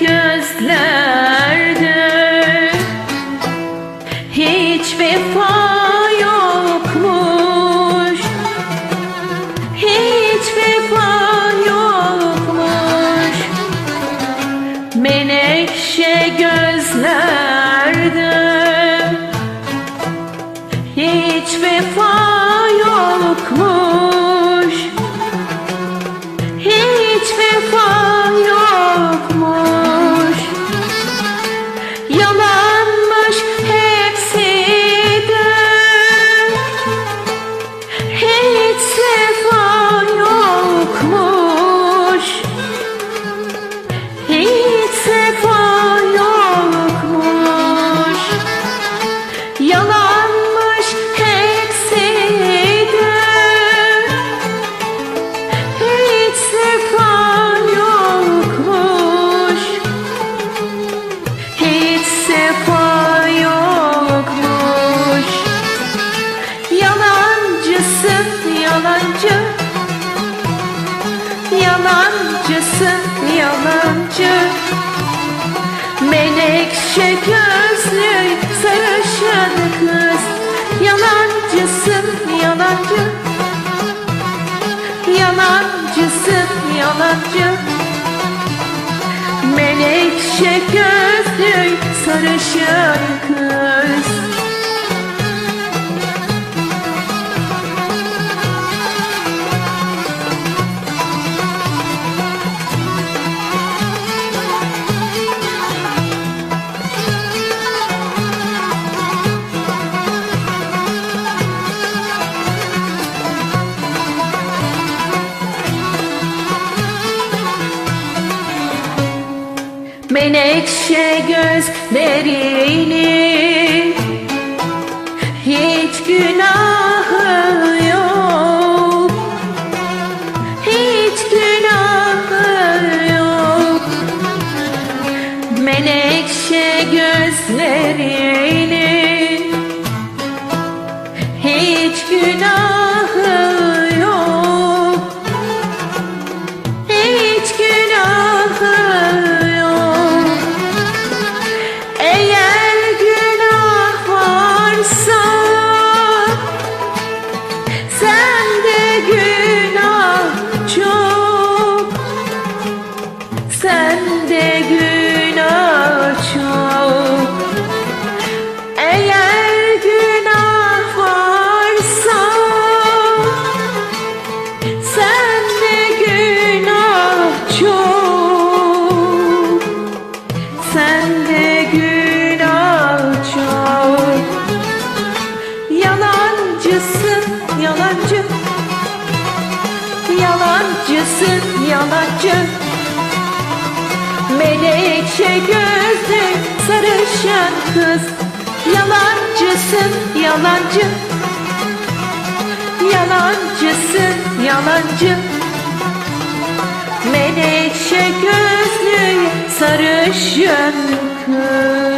gözlerde hiç vefa yokmuş. Hiç vefa yokmuş. Menekşe gözlerde hiç vefa yokmuş. You know. Yalancısın yalancı. Menekşe gözlü sarışın kız. Yalancısın yalancı. Yalancısın yalancı. Menekşe gözlü sarışın kız Menekşe gözlerini Hiç günahı yok. Hiç günahı yok. Menekşe gözlerini Yalancı. Menekşe gözlü sarışın kız. Yalancısın yalancı. Yalancısın yalancı. Menekşe gözlü sarışın kız